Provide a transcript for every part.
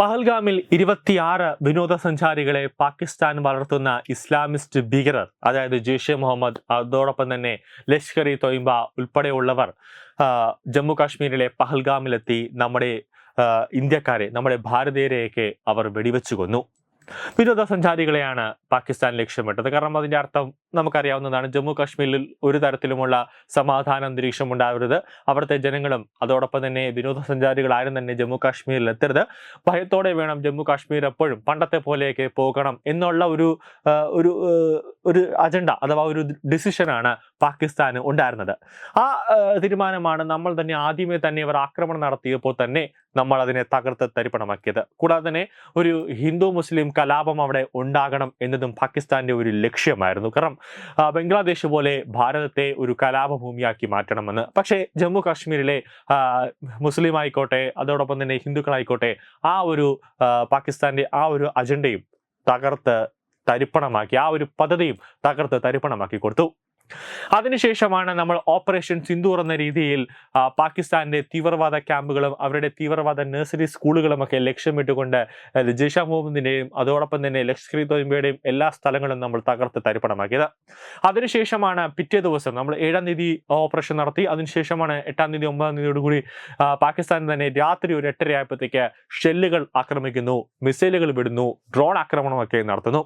പഹൽഗാമിൽ ഇരുപത്തിയാറ് വിനോദസഞ്ചാരികളെ പാകിസ്ഥാൻ വളർത്തുന്ന ഇസ്ലാമിസ്റ്റ് ഭീകരർ അതായത് ജെയ്ഷെ മുഹമ്മദ് അതോടൊപ്പം തന്നെ ലഷ്കർ ഇ തൊയ്ബ ഉൾപ്പെടെയുള്ളവർ ജമ്മു കാശ്മീരിലെ പഹൽഗാമിലെത്തി നമ്മുടെ ഇന്ത്യക്കാരെ നമ്മുടെ ഭാരതീയരെയൊക്കെ അവർ വെടിവെച്ചു കൊന്നു. വിനോദസഞ്ചാരികളെയാണ് പാകിസ്ഥാൻ ലക്ഷ്യമിട്ടത്. കാരണം അതിന്റെ അർത്ഥം നമുക്കറിയാവുന്നതാണ് ജമ്മു കാശ്മീരിൽ ഒരു തരത്തിലുമുള്ള സമാധാന അന്തരീക്ഷം ഉണ്ടാവരുത്. അവിടുത്തെ ജനങ്ങളും അതോടൊപ്പം തന്നെ വിനോദസഞ്ചാരികൾ ആരും തന്നെ ജമ്മു കാശ്മീരിൽ എത്തരുത്. ഭയത്തോടെ വേണം ജമ്മു കാശ്മീർ എപ്പോഴും പണ്ടത്തെ പോലെയൊക്കെ പോകണം എന്നുള്ള ഒരു ഒരു ഒരു അജണ്ട അഥവാ ഒരു ഡിസിഷനാണ് പാകിസ്ഥാന് ഉണ്ടായിരുന്നത്. ആ, തീരുമാനമാണ് നമ്മൾ തന്നെ ആദ്യമേ തന്നെ ഇവർ ആക്രമണം നടത്തിയപ്പോൾ തന്നെ നമ്മൾ അതിനെ തകർത്ത് തരിപ്പണമാക്കിയത്. കൂടാതെ തന്നെ ഒരു ഹിന്ദു മുസ്ലിം കലാപം അവിടെ ഉണ്ടാകണം എന്നതും പാകിസ്ഥാന്റെ ഒരു ലക്ഷ്യമായിരുന്നു. കാരണം ബംഗ്ലാദേശ് പോലെ ഭാരതത്തെ ഒരു കലാപഭൂമിയാക്കി മാറ്റണമെന്ന്. പക്ഷേ ജമ്മു കാശ്മീരിലെ മുസ്ലിം ആയിക്കോട്ടെ അതോടൊപ്പം തന്നെ ഹിന്ദുക്കളായിക്കോട്ടെ ആ ഒരു പാകിസ്ഥാന്റെ ആ ഒരു അജണ്ടയും തകർത്ത് തരിപ്പണമാക്കി ആ ഒരു പദ്ധതിയും തകർത്ത് തരിപ്പണമാക്കി കൊടുത്തു. അതിനുശേഷമാണ് നമ്മൾ ഓപ്പറേഷൻ സിന്ധു എന്ന രീതിയിൽ പാകിസ്ഥാന്റെ തീവ്രവാദ ക്യാമ്പുകളും അവരുടെ തീവ്രവാദ നഴ്സറി സ്കൂളുകളും ഒക്കെ ലക്ഷ്യമിട്ടുകൊണ്ട് ജയ്ഷ മുഹമ്മദിന്റെയും അതോടൊപ്പം തന്നെ ലഷ്കർ ഇ എല്ലാ സ്ഥലങ്ങളും നമ്മൾ തകർത്ത് തരിപ്പണമാക്കിയത്. അതിനുശേഷമാണ് പിറ്റേ ദിവസം നമ്മൾ ഏഴാം തീയതി ഓപ്പറേഷൻ നടത്തി. അതിനുശേഷമാണ് എട്ടാം തീയതി ഒമ്പതാം തീയതിയോടുകൂടി കൂടി പാകിസ്ഥാൻ തന്നെ രാത്രി ഒരു എട്ടര ആയപ്പോഴത്തേക്ക് ഷെല്ലുകൾ ആക്രമിക്കുന്നു മിസൈലുകൾ വിടുന്നു ഡ്രോൺ ആക്രമണമൊക്കെ നടത്തുന്നു.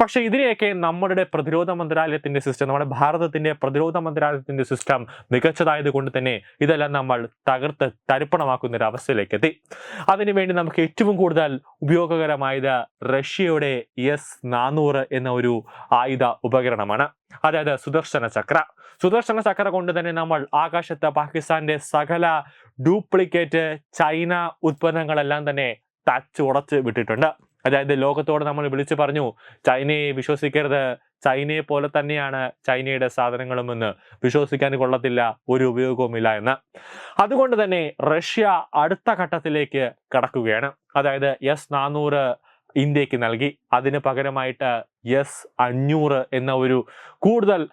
പക്ഷേ ഇതിനെയൊക്കെ നമ്മുടെ പ്രതിരോധ മന്ത്രാലയത്തിന്റെ സിസ്റ്റം നമ്മുടെ ഭാരതത്തിന്റെ പ്രതിരോധ മന്ത്രാലയത്തിന്റെ സിസ്റ്റം മികച്ചതായത് കൊണ്ട് തന്നെ ഇതെല്ലാം നമ്മൾ തകർത്ത് തരിപ്പണമാക്കുന്ന ഒരു അവസ്ഥയിലേക്ക് എത്തി അതിനുവേണ്ടി നമുക്ക് ഏറ്റവും കൂടുതൽ ഉപയോഗകരമായത് റഷ്യയുടെ എസ് നാനൂറ് എന്ന ഒരു ആയുധ ഉപകരണമാണ്. അതായത് സുദർശന ചക്ര. സുദർശന ചക്ര കൊണ്ട് തന്നെ നമ്മൾ ആകാശത്ത് പാകിസ്ഥാന്റെ സകല ഡ്യൂപ്ലിക്കേറ്റ് ചൈന ഉത്പന്നങ്ങളെല്ലാം തന്നെ തച്ചുടച്ച് വിട്ടിട്ടുണ്ട്. അതായത് ലോകത്തോട് നമ്മൾ വിളിച്ചു പറഞ്ഞു ചൈനയെ വിശ്വസിക്കരുത്. ചൈനയെ പോലെ തന്നെയാണ് ചൈനയുടെ സാധനങ്ങളും എന്ന് വിശ്വസിക്കാൻ കൊള്ളത്തില്ല ഒരു ഉപയോഗവുമില്ല എന്ന്. അതുകൊണ്ട് തന്നെ റഷ്യ അടുത്ത ഘട്ടത്തിലേക്ക് കടക്കുകയാണ്. അതായത് എസ് നാനൂറ് ഇന്ത്യയ്ക്ക് നൽകി. അതിന് പകരമായിട്ട് എസ് അഞ്ഞൂറ് എന്ന ഒരു കൂടുതൽ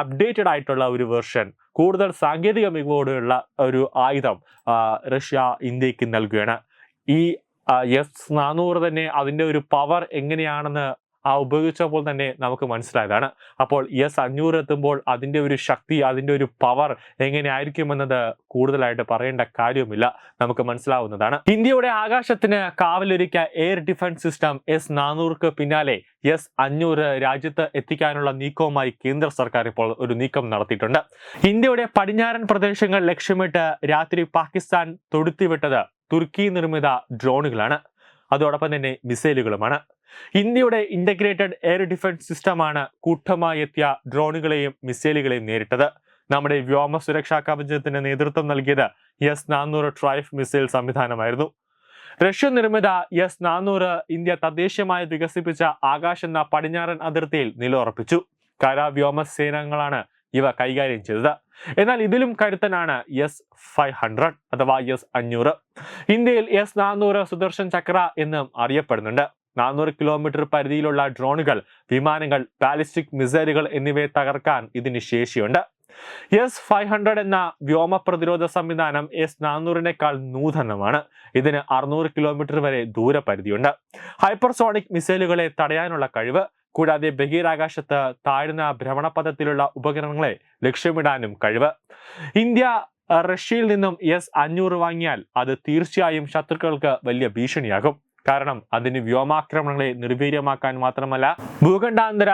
അപ്ഡേറ്റഡ് ആയിട്ടുള്ള ഒരു വെർഷൻ കൂടുതൽ സാങ്കേതിക മികവോടെയുള്ള ഒരു ആയുധം റഷ്യ ഇന്ത്യയ്ക്ക് നൽകുകയാണ്. ഈ എസ് നാനൂറ് തന്നെ അതിന്റെ ഒരു പവർ എങ്ങനെയാണെന്ന് ആ ഉപയോഗിച്ചപ്പോൾ തന്നെ നമുക്ക് മനസ്സിലായതാണ്. അപ്പോൾ എസ് അഞ്ഞൂറ് എത്തുമ്പോൾ അതിന്റെ ഒരു ശക്തി അതിന്റെ ഒരു പവർ എങ്ങനെയായിരിക്കുമെന്നത് കൂടുതലായിട്ട് പറയേണ്ട കാര്യവുമില്ല. നമുക്ക് മനസ്സിലാവുന്നതാണ്. ഇന്ത്യയുടെ ആകാശത്തിന് കാവലൊരുക്കിയ എയർ ഡിഫൻസ് സിസ്റ്റം എസ് നാനൂറുക്ക് പിന്നാലെ എസ് അഞ്ഞൂറ് രാജ്യത്ത് എത്തിക്കാനുള്ള നീക്കവുമായി കേന്ദ്ര സർക്കാർ ഇപ്പോൾ ഒരു നീക്കം നടത്തിയിട്ടുണ്ട്. ഇന്ത്യയുടെ പടിഞ്ഞാറൻ പ്രദേശങ്ങൾ ലക്ഷ്യമിട്ട് രാത്രി പാകിസ്ഥാൻ തൊടുത്തിവിട്ടത് തുർക്കി നിർമ്മിത ഡ്രോണുകളാണ് അതോടൊപ്പം തന്നെ മിസൈലുകളുമാണ് ഇന്ത്യയുടെ ഇന്റഗ്രേറ്റഡ് എയർ ഡിഫൻസ് സിസ്റ്റമാണ് കൂട്ടമായി എത്തിയ ഡ്രോണുകളെയും മിസൈലുകളെയും നേരിട്ടത്. നമ്മുടെ വ്യോമ സുരക്ഷാ കവചത്തിന് നേതൃത്വം നൽകിയത് എസ് നാനൂറ് ട്രൈഫ് മിസൈൽ സംവിധാനമായിരുന്നു. റഷ്യ നിർമ്മിത എസ് നാനൂറ് ഇന്ത്യ തദ്ദേശീയമായി വികസിപ്പിച്ച ആകാശ് എന്ന പടിഞ്ഞാറൻ അതിർത്തിയിൽ നിലയുറപ്പിച്ചു. കര വ്യോമ സേനകളാണ് ഇവ കൈകാര്യം ചെയ്തത്. എന്നാൽ ഇതിലും കരുത്തനാണ് എസ് ഫൈവ് ഹൺഡ്രഡ് അഥവാ എസ് അഞ്ഞൂറ്. ഇന്ത്യയിൽ എസ് നാനൂറ് സുദർശൻ ചക്ര എന്നും അറിയപ്പെടുന്നുണ്ട്. നാനൂറ് കിലോമീറ്റർ പരിധിയിലുള്ള ഡ്രോണുകൾ വിമാനങ്ങൾ ബാലിസ്റ്റിക് മിസൈലുകൾ എന്നിവയെ തകർക്കാൻ ഇതിന് ശേഷിയുണ്ട്. എസ് ഫൈവ് ഹൺഡ്രഡ് എന്ന വ്യോമ പ്രതിരോധ സംവിധാനം എസ് നാനൂറിനേക്കാൾ നൂതനമാണ്. ഇതിന് അറുന്നൂറ് കിലോമീറ്റർ വരെ ദൂരപരിധിയുണ്ട്. ഹൈപ്പർസോണിക് മിസൈലുകളെ തടയാനുള്ള കഴിവ് കൂടാതെ ബഹിരാകാശത്ത് താഴ്ന്ന ഭ്രമണപഥത്തിലുള്ള ഉപകരണങ്ങളെ ലക്ഷ്യമിടാനും കഴിവ്. ഇന്ത്യ റഷ്യയിൽ നിന്നും എസ് അഞ്ഞൂറ് വാങ്ങിയാൽ അത് തീർച്ചയായും ശത്രുക്കൾക്ക് വലിയ ഭീഷണിയാകും. കാരണം അതിന് വ്യോമാക്രമണങ്ങളെ നിർവീര്യമാക്കാൻ മാത്രമല്ല ഭൂഖണ്ഡാന്തര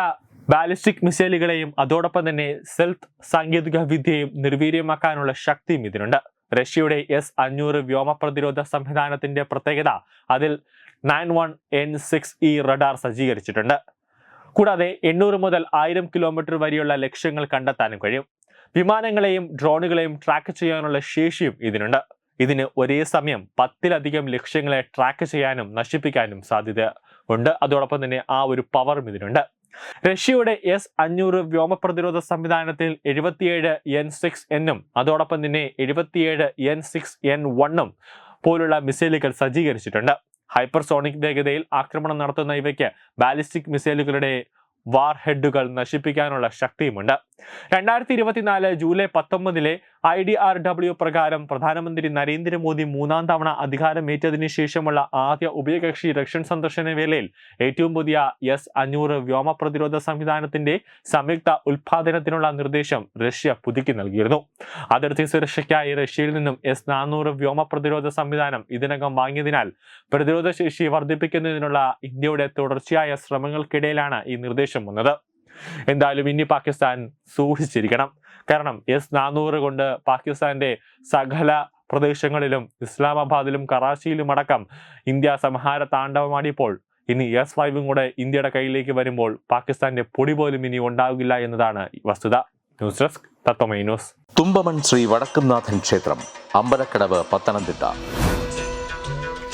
ബാലിസ്റ്റിക് മിസൈലുകളെയും അതോടൊപ്പം തന്നെ സെൽത്ത് സാങ്കേതിക വിദ്യയും നിർവീര്യമാക്കാനുള്ള ശക്തിയും ഇതിനുണ്ട്. റഷ്യയുടെ എസ് അഞ്ഞൂറ് വ്യോമ പ്രതിരോധ സംവിധാനത്തിന്റെ പ്രത്യേകത അതിൽ nine one N six E radar സജ്ജീകരിച്ചിട്ടുണ്ട്. കൂടാതെ എണ്ണൂറ് മുതൽ ആയിരം കിലോമീറ്റർ വരെയുള്ള ലക്ഷ്യങ്ങൾ കണ്ടെത്താനും കഴിയും. വിമാനങ്ങളെയും ഡ്രോണുകളെയും ട്രാക്ക് ചെയ്യാനുള്ള ശേഷിയും ഇതിനുണ്ട്. ഇതിന് ഒരേ സമയം പത്തിലധികം ലക്ഷ്യങ്ങളെ ട്രാക്ക് ചെയ്യാനും നശിപ്പിക്കാനും സാധ്യത ഉണ്ട്. അതോടൊപ്പം തന്നെ ആ ഒരു പവറും ഇതിനുണ്ട്. റഷ്യയുടെ എസ് അഞ്ഞൂറ് വ്യോമ പ്രതിരോധ സംവിധാനത്തിൽ എഴുപത്തിയേഴ് എൻ സിക്സ് എന്നും അതോടൊപ്പം തന്നെ എഴുപത്തിയേഴ് എൻ സിക്സ് എൻ വണ്ണും പോലുള്ള മിസൈലുകൾ സജ്ജീകരിച്ചിട്ടുണ്ട്. ഹൈപ്പർസോണിക് വേഗതയിൽ ആക്രമണം നടത്തുന്ന ഇവയ്ക്ക് ബാലിസ്റ്റിക് മിസൈലുകളുടെ വാർ ഹെഡുകൾ നശിപ്പിക്കാനുള്ള ശക്തിയുമുണ്ട്. രണ്ടായിരത്തി ഇരുപത്തിനാല് ജൂലൈ പത്തൊമ്പതിലെ ഐ ഡി ആർ ഡബ്ല്യു പ്രകാരം പ്രധാനമന്ത്രി നരേന്ദ്രമോദി മൂന്നാം തവണ അധികാരമേറ്റതിനു ശേഷമുള്ള ആദ്യ ഉഭയകക്ഷി രക്ഷൻ സന്ദർശന വേളയിൽ ഏറ്റവും പുതിയ എസ് അഞ്ഞൂറ് വ്യോമ പ്രതിരോധ സംവിധാനത്തിന്റെ സംയുക്ത ഉൽപാദനത്തിനുള്ള നിർദ്ദേശം റഷ്യ പുതുക്കി നൽകിയിരുന്നു. അതിർത്തി സുരക്ഷയ്ക്കായി റഷ്യയിൽ നിന്നും എസ് നാനൂറ് വ്യോമ പ്രതിരോധ സംവിധാനം ഇതിനകം വാങ്ങിയതിനാൽ പ്രതിരോധ ശേഷി വർദ്ധിപ്പിക്കുന്നതിനുള്ള ഇന്ത്യയുടെ തുടർച്ചയായ ശ്രമങ്ങൾക്കിടയിലാണ് ഈ നിർദ്ദേശം വന്നത്. എന്തായാലും ഇനി പാകിസ്ഥാൻ സൂക്ഷിച്ചിരിക്കണം. കാരണം എസ് നാനൂറ് കൊണ്ട് പാകിസ്ഥാന്റെ സകല പ്രദേശങ്ങളിലും ഇസ്ലാമാബാദിലും കറാച്ചിയിലും അടക്കം ഇന്ത്യ സംഹാര താണ്ഡവമാടിയപ്പോൾ ഇനി എസ് ഫൈവും കൂടെ ഇന്ത്യയുടെ കയ്യിലേക്ക് വരുമ്പോൾ പാകിസ്ഥാന്റെ പൊടി പോലും ഇനി ഉണ്ടാകില്ല എന്നതാണ് വസ്തുത. News desk Tatwamayi news. Thumpamon Sree Vadakkumnathan ക്ഷേത്രം അമ്പലക്കടവ് പത്തനംതിട്ട.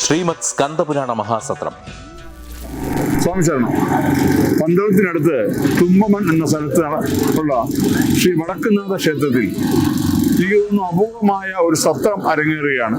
ശ്രീമത് സ്കന്ദപുരാണ മഹാസത്രം സ്വാമി ശരണം പന്തളത്തിനടുത്ത് തുമ്പമൺ എന്ന സ്ഥലത്ത് ഉള്ള ശ്രീ വടക്കുന്നാഥ ക്ഷേത്രത്തിൽ. എനിക്ക് തോന്നുന്നു അപൂർവമായ ഒരു സത്രം അരങ്ങേറുകയാണ്.